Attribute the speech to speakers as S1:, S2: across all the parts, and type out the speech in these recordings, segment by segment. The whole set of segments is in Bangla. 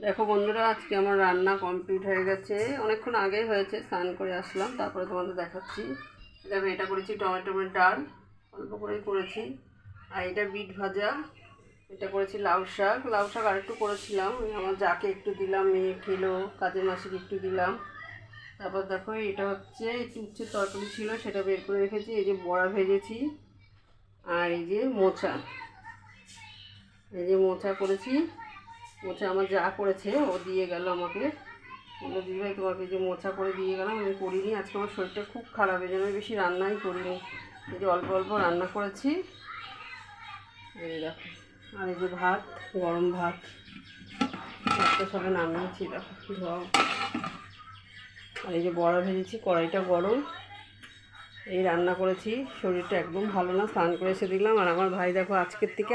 S1: দেখো বন্ধুরা, আজকে আমার রান্না কমপ্লিট হয়ে গেছে। অনেকক্ষণ আগেই হয়েছে, স্নান করে আসলাম, তারপরে তোমাদের দেখাচ্ছি। দেখো, এটা করেছি টমেটোমের ডাল, অল্প করেই করেছি। আর এটা বিট ভাজা, এটা করেছি লাউ শাক। লাউ শাক আরেকটু করেছিলাম আমার যাকে একটু দিলাম মেয়ে খেলো কাজের মাসিকে একটু দিলাম। তারপর দেখো, এটা হচ্ছে, একটু তরকারি ছিল, সেটা বের করে রেখেছি। এই যে বড়া ভেজেছি, আর এই যে মোচা। এই যে মোচা করেছি মোচা আমার যা করেছে, ও দিয়ে গেল আমাকে। বলল দিদিভাই তোমাকে যে মোচা করে দিয়ে গেলাম, আমি করিনি। আজকে আমার শরীরটা খুব খারাপ, এই জন্য বেশি রান্নাই করিনি। এই যে অল্প অল্প রান্না করেছি। এই দেখো, আর এই যে ভাত, গরম ভাত। ভাতটা সবে নামিয়েছি, দেখো ধোয়া আর এই যে বড়া ভেজেছি, কড়াইটা গরম। এই রান্না করেছি, শরীরটা একদম ভালো না, স্নান করে এসে দিলাম। আর আমার ভাই দেখো, আজকের থেকে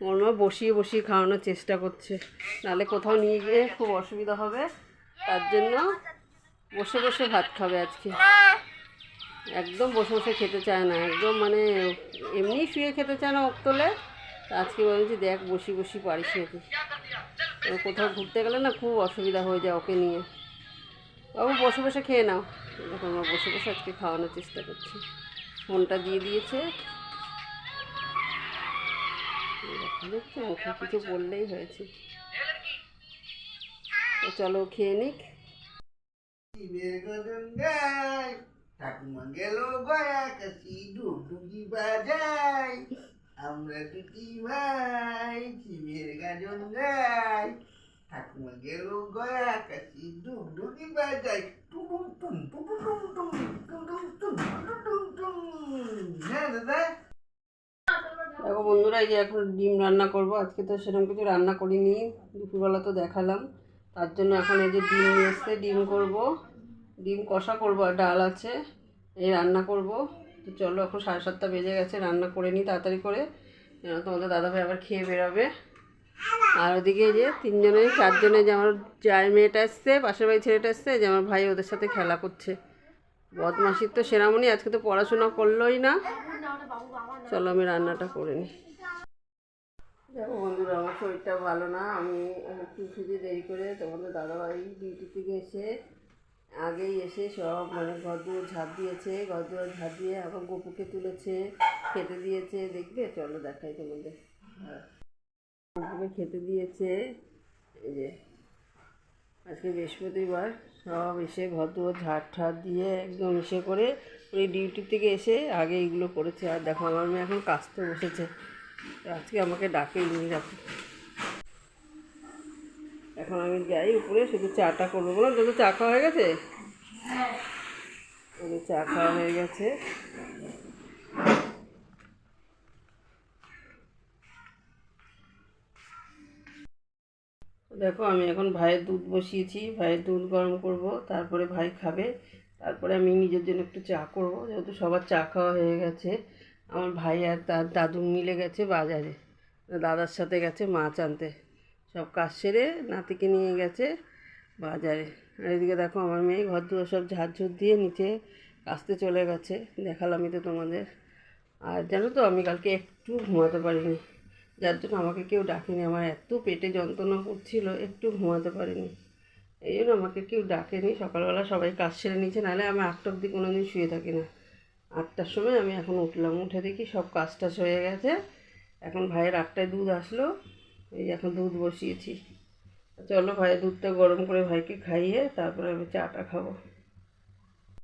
S1: ওর মা বসিয়ে বসিয়ে খাওয়ানোর চেষ্টা করছে। নাহলে কোথাও নিয়ে গিয়ে খুব অসুবিধা হবে। তার জন্য বসে বসে ভাত খাবে আজকে। একদম বসে বসে খেতে চায় না। একদম মানে এমনি শুয়ে খেতে চায় না অক্তলে। আজকে বলছি, দেখ বসি বসি পারিস নাকি? কোথাও ঘুরতে গেলে না খুব অসুবিধা হয়ে যায় ওকে নিয়ে। বাবু, বসে বসে খেয়ে নাও। দেখো বসে বসে আজকে খাওয়ানোর চেষ্টা করছি। ফোনটা দিয়ে দিয়েছে। দেখছ মুখে কিছু বললেই হয়েছে চলো খেয়ে নিক
S2: ঠাকুমা গেল গয়া কাশি ডুগডুগি বাজাই আমরা দুটি ভাই শিবের গঙ্গায় ঠাকুমা গেল গয়া কাশি ডুগডুগি বাজাই টুম টুম টুম টুম টুম টুম টুম টুম টুম টুম হ্যাঁ দাদা
S1: দেখো বন্ধুরা, এই যে এখন ডিম রান্না করব। আজকে তো সেরকম কিছু রান্না করিনি, দুপুরবেলা তো দেখালাম। তার জন্য এখন এই যে ডিম এসছে, ডিম করব। ডিম কষা করব, আর ডাল আছে, এই রান্না করব। তো চলো, এখন সাড়ে সাতটা বেজে গেছে, রান্না করে নিই তাড়াতাড়ি করে। তোমাদের দাদাভাই আবার খেয়ে বেরোবে। আর ওদিকে যে তিনজনে, চারজনে, যে আমার চায়ের মেয়েটা এসছে, পাশের বাড়ির ছেলেটা এসছে, যে আমার ভাই ওদের সাথে খেলা করছে। বদমাসির তো সেরামনি আজকে তো পড়াশোনা করলোই না। চলো আমি রান্নাটা করে নিই। দেখো বন্ধুরা আমার শরীরটা ভালো না। আমি একটু উঠেছি দেরি করে। তোমাদের দাদাভাই ডিউটি থেকে এসে আগেই এসে সব মানে ঘর দুয়ার ঝাঁপ দিয়েছে। ঘর দুয়ার ঝাঁপ দিয়ে আবার গপুকে তুলেছে খেতে দিয়েছে। দেখবে? চলো দেখাই তোমাদের। হ্যাঁ। গপুকে খেতে দিয়েছে। এই যে আজকে বৃহস্পতিবার। সব এসে ঘর দুয়ার ঝাড় ঠাড় দিয়ে একদম এসে করে ওই ডিউটি থেকে এসে আগে এইগুলো করেছে। আর দেখো আমার মেয়ে এখন কাচতে বসেছে। আজকে আমাকে ডাকে নিয়ে রাখো এখন আমি যাই উপরে শুধু চাটা করব। বলো তোদের চা খাওয়া হয়ে গেছে? ওদের চা খাওয়া হয়ে গেছে। দেখো আমি এখন ভাইয়ের দুধ বসিয়েছি। ভাইয়ের দুধ গরম করব তারপরে ভাই খাবে। তারপরে আমি নিজের জন্য একটু চা করব, যেহেতু সবার চা খাওয়া হয়ে গেছে। আমার ভাই আর তার দাদু মিলে গেছে বাজারে। দাদার সাথে গেছে মাছ আনতে। সব কাজ সেরে নাতিকে নিয়ে গেছে বাজারে। আর এদিকে দেখো আমার মেয়ে ঘর দুয়ার সব ঝাড়ঝুট দিয়ে নিচে কাচতে চলে গেছে। দেখালামই তো তোমাদের। আর জানো তো, আমি কালকে একটু ঘুমাতে পারিনি। যার জন্য আমাকে কেউ ডাকেনি। আমার এত পেটে যন্ত্রণা করছিল, একটু ঘুমাতে পারিনি। এই জন্য আমাকে কেউ ডাকেনি। সকালবেলা সবাই কাজ সেরে নিয়েছে, নাহলে আমি আটটা অবধি কোনো দিন শুয়ে থাকি না। আটটার সময় আমি এখন উঠলাম। উঠে দেখি সব কাজ টাজ হয়ে গেছে। এখন ভাইয়ের আটটায় দুধ আসলো। এই এখন দুধ বসিয়েছি। চলো ভাইয়ের দুধটা গরম করে ভাইকে খাইয়ে তারপরে আমি চাটা খাব।